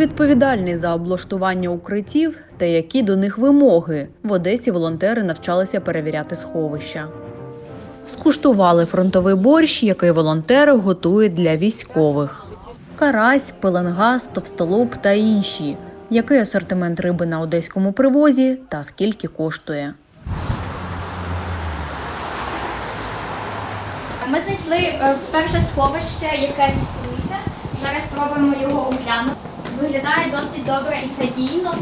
відповідальний за облаштування укриттів та які до них вимоги? В Одесі волонтери навчалися перевіряти сховища. Скуштували фронтовий борщ, який волонтери готують для військових. Карась, пеленгаз, товстолоб та інші. Який асортимент риби на одеському привозі та скільки коштує? Ми знайшли е, перше сховище, яке відкрите. Зараз спробуємо його оглянути. Виглядає досить добре і надійно.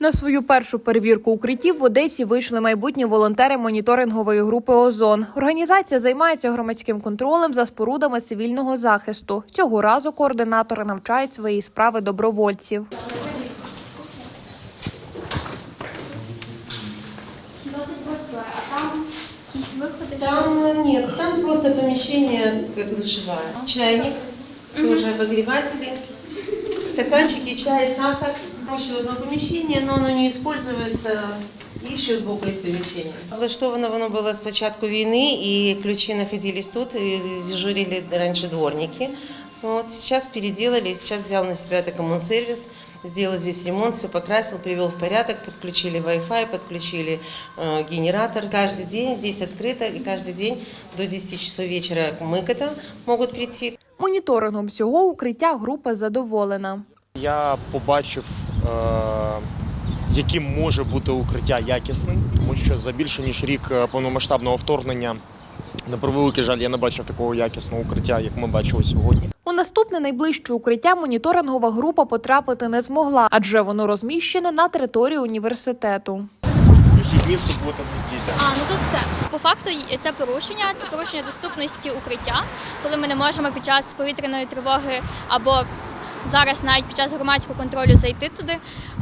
На свою першу перевірку укриттів в Одесі вийшли майбутні волонтери моніторингової групи Озон. Організація займається громадським контролем за спорудами цивільного захисту. Цього разу координатори навчають свої справи добровольців. Досить простора, а там якісь виходи. Там нет, там просто помещение как душевая. Чайник, тоже обогреватели, стаканчики, чай, сахар. Там еще одно помещение, но оно не используется. І ще збоку є поміщення. Облаштовано воно було з початку війни, і ключі знаходились тут, і дежурили раніше дворники. Вот, сейчас переделали, сейчас взял на себя это коммунсервис, сделал здесь ремонт, все покрасил, привел в порядок, подключили Wi-Fi, подключили э, генератор. Каждый день здесь открыто, и каждый день до 10 часов вечера мы к этому могут прийти. Моніторингом цього укриття група задоволена. Я побачив, е, яким може бути укриття якісним, тому що за більше ніж рік е, повномасштабного вторгнення, на превеликий жаль, я не бачив такого якісного укриття, як ми бачили сьогодні. У наступне найближче укриття моніторингова група потрапити не змогла, адже воно розміщене на території університету. Вихідні субота неділя. А, ну то все. По факту це порушення, це порушення доступності укриття, коли ми не можемо під час повітряної тривоги або зараз навіть під час громадського контролю зайти туди.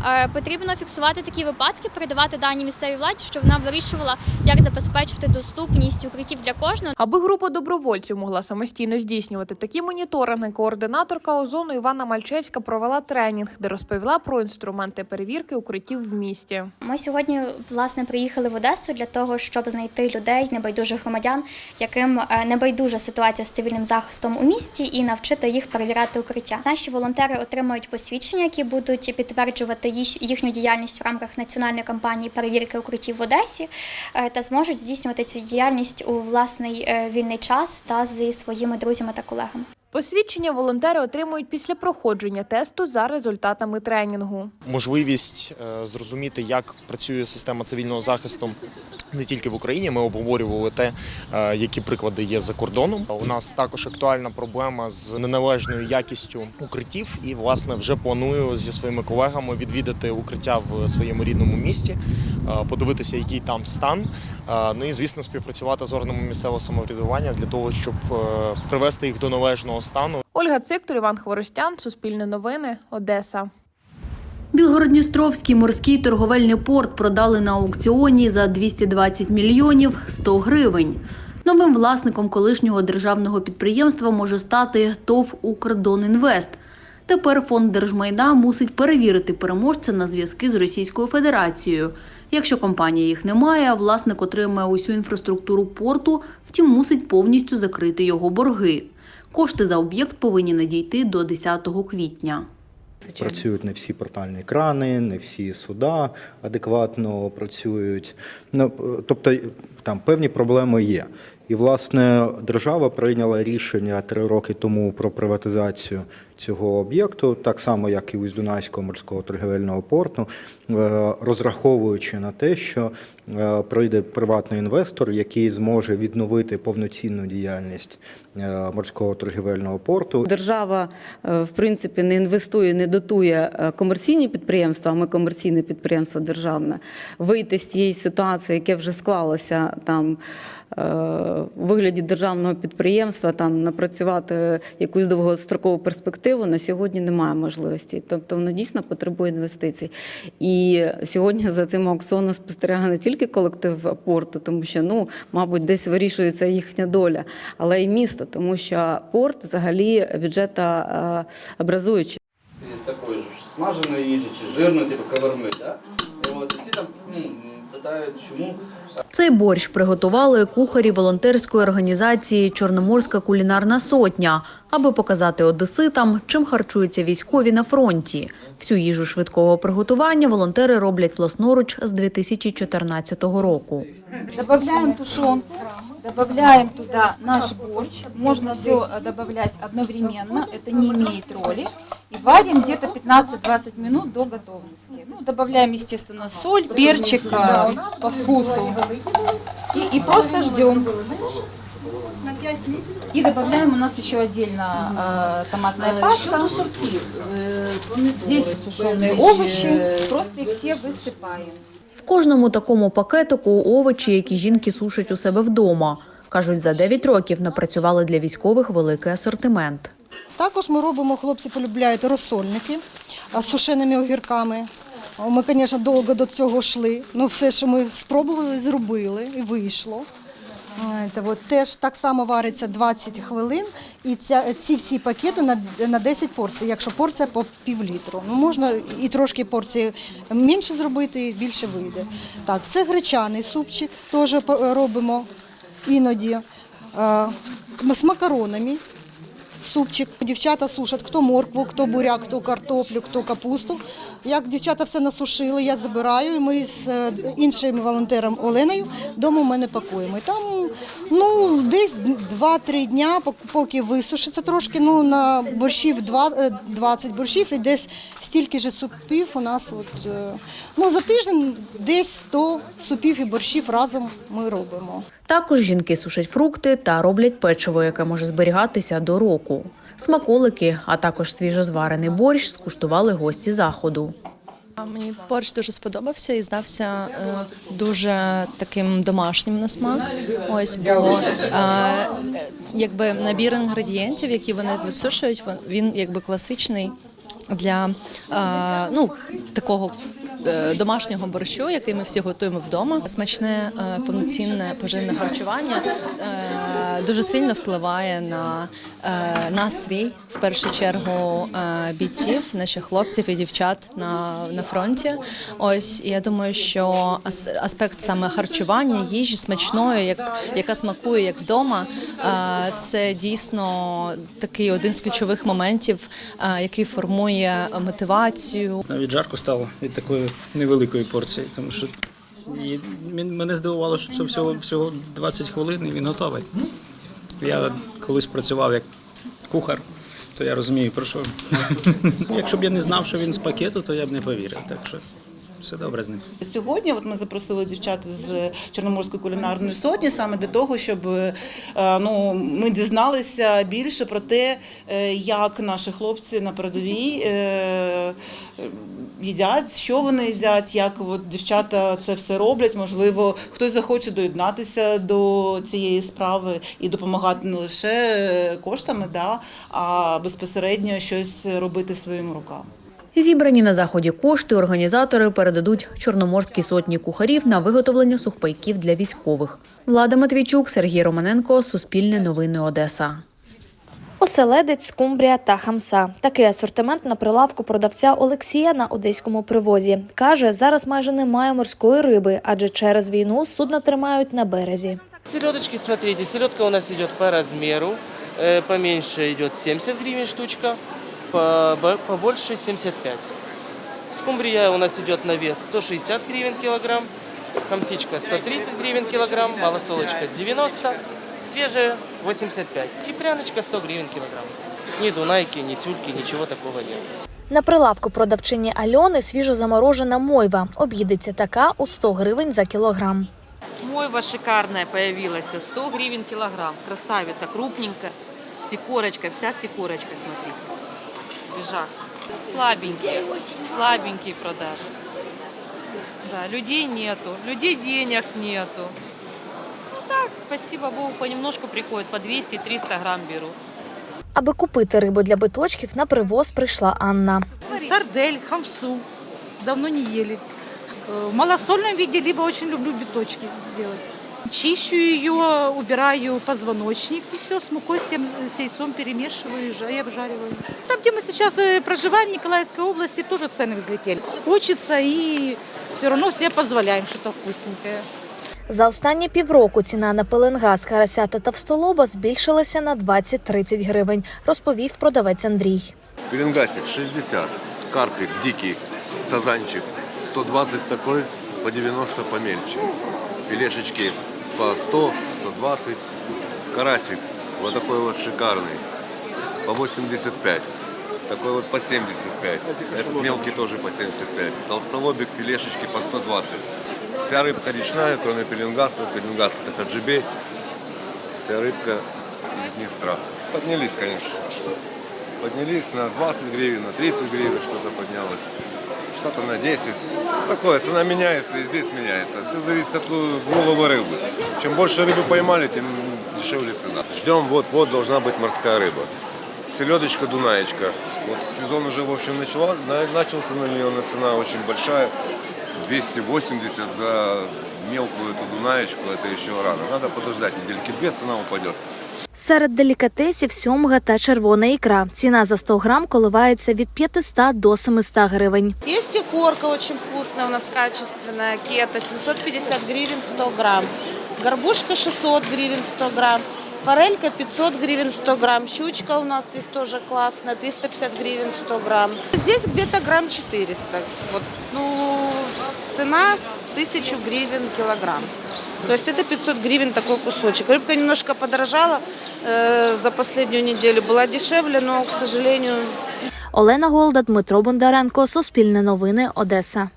Е, потрібно фіксувати такі випадки, передавати дані місцевій владі, щоб вона вирішувала, як забезпечити доступність укриттів для кожного. Аби група добровольців могла самостійно здійснювати такі моніторинги, координаторка озону Івана Мальчевська провела тренінг, де розповіла про інструменти перевірки укриттів в місті. Ми сьогодні власне приїхали в Одесу для того, щоб знайти людей, небайдужих громадян, яким е, небайдужа ситуація з цивільним захистом у місті, і навчити їх перевіряти укриття. Наші волонтери отримують посвідчення, які будуть підтверджувати їхню діяльність в рамках національної кампанії перевірки укриттів в Одесі е, та зможуть здійснювати цю діяльність у власний е, вільний час та зі своїми друзями та колегами. Посвідчення волонтери отримують після проходження тесту за результатами тренінгу. Можливість е, зрозуміти, як працює система цивільного захисту не тільки в Україні. Ми обговорювали те, е, які приклади є за кордоном. У нас також актуальна проблема з неналежною якістю укриттів, і власне вже планую зі своїми колегами відвідати укриття в своєму рідному місті, е, подивитися, який там стан. Е, Ну і звісно, співпрацювати з органами місцевого самоврядування для того, щоб е, привести їх до належного стану. Ольга Циктор, Іван Хворостян, Суспільне новини, Одеса. Білгородністровський морський торговельний порт продали на аукціоні за 220 мільйонів 100 гривень. Новим власником колишнього державного підприємства може стати ТОВ «Укрдонінвест». Тепер фонд держмайна мусить перевірити переможця на зв'язки з Російською Федерацією. Якщо компанія їх не має, а власник отримає усю інфраструктуру порту, втім мусить повністю закрити його борги. Кошти за об'єкт повинні надійти до 10 квітня. Працюють не всі портальні крани, не всі суда адекватно працюють. Ну, е, тобто там певні проблеми є. І, власне, держава прийняла рішення три роки тому про приватизацію цього об'єкту, так само, як і із Дунайського морського торгівельного порту, е, розраховуючи на те, що е, прийде приватний інвестор, який зможе відновити повноцінну діяльність е, морського торгівельного порту. Держава, в принципі, не інвестує, не дотує комерційні підприємства, а ми комерційне підприємство державне, вийти з тієї ситуації, яке вже склалося там. Е, У вигляді державного підприємства там напрацювати якусь довгострокову перспективу на сьогодні немає можливості. Тобто воно дійсно потребує інвестицій. І сьогодні за цим аукціоном спостерігає не тільки колектив порту, тому що ну, мабуть, десь вирішується їхня доля, але й місто, тому що порт взагалі бюджета образуючий. из такой же смаженной їжі чи жирної, типу каверми, да? От всі там ну, питають, чому Цей борщ приготували кухарі волонтерської організації Чорноморська кулінарна сотня, аби показати одеситам, чим харчуються військові на фронті. Всю їжу швидкого приготування волонтери роблять власноруч з 2014 року. Добавляємо тушенку, добавляем туда наш борщ. Можно все добавлять одновременно, это не имеет роли. И варим где-то 15-20 минут до готовности. Ну, добавляем, естественно, соль, перчик э, по вкусу. И, и просто ждем. И добавляем у нас еще отдельно э, томатная паста. Здесь сушеные овощи. Просто их все высыпаем. Кожному такому пакетику овочі, які жінки сушать у себе вдома. Кажуть, за 9 років напрацювали для військових великий асортимент. Також ми робимо, хлопці полюбляють розсольники з сушеними огірками. Ми, звісно, довго до цього йшли. але все, що ми спробували, зробили і вийшло. От теж так само вариться 20 хвилин, і ця, ці всі пакети на, на 10 порцій, якщо порція по пів літру. Ну, можна і трошки порції менше зробити, і більше вийде. Так, це гречаний супчик, теж робимо іноді. Е, З макаронами супчик. Дівчата сушать хто моркву, хто буряк, хто картоплю, хто капусту. Як дівчата все насушили, я забираю, і ми з е, іншим волонтером Оленою вдома в мене пакуємо. І там ну, десь 2-3 дня, поки висушиться трошки, ну, на борщів два- е, 20 борщів і десь стільки ж супів у нас. От, е, ну, за тиждень десь 100 супів і борщів разом ми робимо. Також жінки сушать фрукти та роблять печиво, яке може зберігатися до року. Смаколики, а також свіжозварений борщ скуштували гості заходу. Мені борщ дуже сподобався і здався е, дуже таким домашнім на смак. Ось бо е, якби набір інгредієнтів, які вони відсушують, він- якби класичний для е, ну такого. Е, Домашнього борщу, який ми всі готуємо вдома, смачне е, повноцінне поживне харчування е, дуже сильно впливає на настрій в першу чергу бійців, наших хлопців і дівчат на, на фронті. Ось я думаю, що аспект саме харчування, їжі смачної, як яка смакує як вдома, це дійсно такий один з ключових моментів, який формує мотивацію, навіть жарко стало від такої невеликої порції, тому що і мене здивувало, що це всього всього 20 хвилин і він готовий. Я колись працював як кухар, то я розумію про що. Якщо б я не знав, що він з пакету, то я б не повірив. Так що все добре з ним. Сьогодні от ми запросили дівчат з Чорноморської кулінарної сотні саме для того, щоб е, ну, ми дізналися більше про те, е, як наші хлопці на передовій е, їдять, що вони їдять, як от дівчата це все роблять. Можливо, хтось захоче доєднатися до цієї справи і допомагати не лише коштами, да, а безпосередньо щось робити своїми руками. Зібрані на заході кошти організатори передадуть Чорноморській сотні кухарів на виготовлення сухпайків для військових. Влада Матвійчук, Сергій Романенко, Суспільне новини Одеса. Оселедець, скумбрія та хамса. Такий асортимент на прилавку продавця Олексія на одеському привозі. Каже, зараз майже немає морської риби, адже через війну судна тримають на березі. Селедочки, смотрите, селедка у нас идет по размеру. Э, Поменьше идет 70 гривен штучка, побольше 75. Скумбрия у нас идет на вес 160 гривен килограмм, хамсичка 130 гривен килограмм, малосолочка 90, свежая 85 и пряночка 100 гривен килограмм. Ни дунайки, ни тюльки, ничего такого нет. На прилавку продавчині Альони свіжо заморожена мойва. Обійдеться така у 100 гривень за кілограм. Мойва шикарная появилась, 100 гривен килограмм. Красавица, крупненькая, сикорочка, вся сикорочка, смотрите. Свежак. Слабенькие, слабенькие продажи. Да, людей нету, людей денег нету. Ну так, спасибо Богу, понемножку приходят, по 200-300 грамм берут. Аби купити рибу для биточків, на привоз прийшла Анна. Сардель, хамсу. Давно не ели. Э, В малосольном виде, либо очень люблю биточки делать. Чищу ее, убираю позвоночник и все с мукой, с, с яйцом перемешиваю и жа- и обжариваю. Там, где мы сейчас э, проживаем, в Николаевской области, тоже цены взлетели. Хочется и все равно себе позволяем что-то вкусненькое. За останні півроку ціна на пеленгаз, карася та товстолоба збільшилася на 20-30 гривень, розповів продавець Андрій. Пеленгасик 60, карпик дикий, сазанчик 120 такой, по 90 помельче. Филешечки по 100, 120. Карасик вот такой вот шикарный, по 85. Такой вот по 75. Этот мелкий тоже по 75. Толстолобик, филешечки по 120. Вся рыбка речная, кроме пеленгаса. Пеленгас это хаджибей. Вся рыбка из Днестра. Поднялись, конечно. Поднялись на 20 гривен, на 30 гривен что-то поднялось. Что-то на 10. Такое, цена меняется и здесь меняется. Все зависит от улова рыбы. Чем больше рыбы поймали, тем дешевле цена. Ждем, вот-вот должна быть морская рыба. Селедочка, дунаечка. Вот сезон уже, в общем, начала, на- начался на нее, на цена очень большая. 280 за мелкую эту дунаечку, это еще рано. Надо подождать недельки две, цена упадет. Серед делікатесів сьомга та червона ікра. Ціна за 100 грам коливається від 500 до 700 гривень. Есть и корка очень вкусная, у нас качественная, кета, 750 гривен 100 грамм. Горбушка 600 гривен 100 грамм. Форелька 500 гривен 100 грамм. Щучка у нас здесь тоже классная, 350 гривен 100 грамм. Здесь где-то грамм 400. Вот, ну, цена с 1000 гривен килограмм. То есть это 500 гривен такой кусочек. Рыбка немножко подорожала э, за последнюю неделю. Была дешевле, но, к сожалению, Олена Голда, Дмитро Бондаренко, Суспільне новини, Одеса.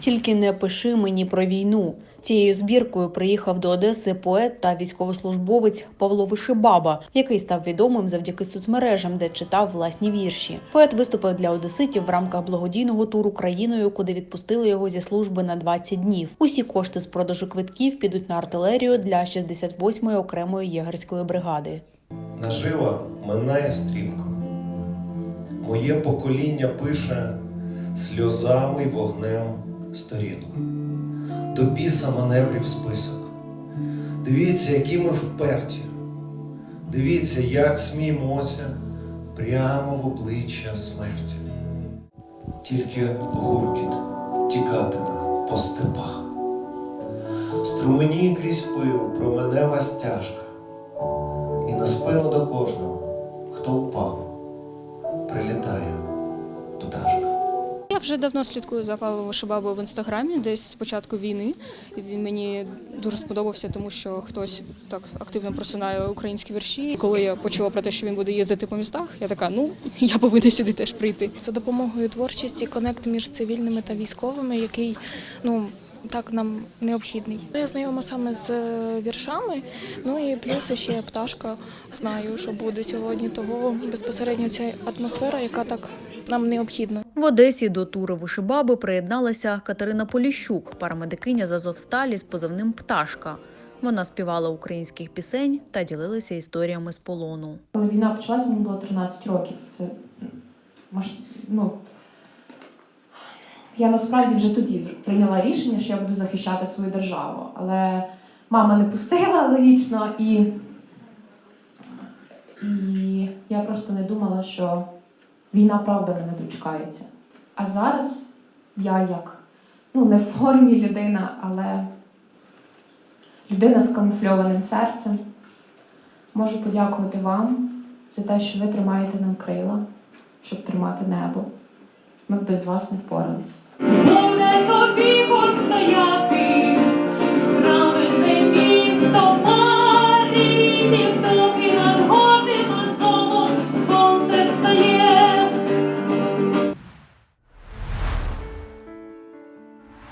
Тільки не пиши мені про війну. Цією збіркою приїхав до Одеси поет та військовослужбовець Павло Вишибаба, який став відомим завдяки соцмережам, де читав власні вірші. Поет виступив для одеситів в рамках благодійного туру країною, куди відпустили його зі служби на 20 днів. Усі кошти з продажу квитків підуть на артилерію для 68-ї окремої єгерської бригади. Нажива минає стрімко. Моє покоління пише сльозами й вогнем сторінку. До біса маневрів список. Дивіться, які ми вперті. Дивіться, як сміємося прямо в обличчя смерті. Тільки гуркіт тікатиме по степах. Струмені крізь пил променева стяжка. І на спину до кожного, хто впав, вже давно слідкую за Павлом Вишибабою в інстаграмі, десь з початку війни. Він мені дуже сподобався, тому що хтось так активно просинає українські вірші. Коли я почула про те, що він буде їздити по містах, я така, ну я повинна сюди теж прийти. За допомогою творчості конект між цивільними та військовими, який ну. Так нам необхідний. Я знайома саме з е, віршами. Ну і плюс ще пташка. Знаю, що буде сьогодні. Того безпосередньо ця атмосфера, яка так нам необхідна. В Одесі до туру вишибаби приєдналася Катерина Поліщук, парамедикиня з Азовсталі з позивним Пташка. Вона співала українських пісень та ділилася історіями з полону. Коли війна почалась, мені було 13 років. Це ну, я насправді вже тоді прийняла рішення, що я буду захищати свою державу. Але мама не пустила логічно, і, і я просто не думала, що війна правда мене дочекається. А зараз я як ну, не в формі людина, але людина з камуфльованим серцем. Можу подякувати вам за те, що ви тримаєте нам крила, щоб тримати небо. Ми б без вас не впорались.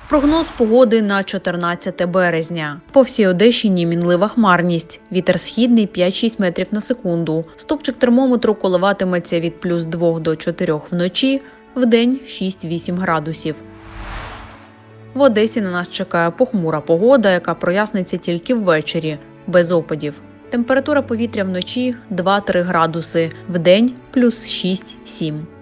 Прогноз погоди на 14 березня. По всій Одещині мінлива хмарність. Вітер східний 5-6 метрів на секунду. Стопчик термометру коливатиметься від плюс 2 до 4 вночі, вдень 6-8 градусів. В Одесі на нас чекає похмура погода, яка проясниться тільки ввечері, без опадів. Температура повітря вночі 2-3 градуси, вдень плюс 6-7.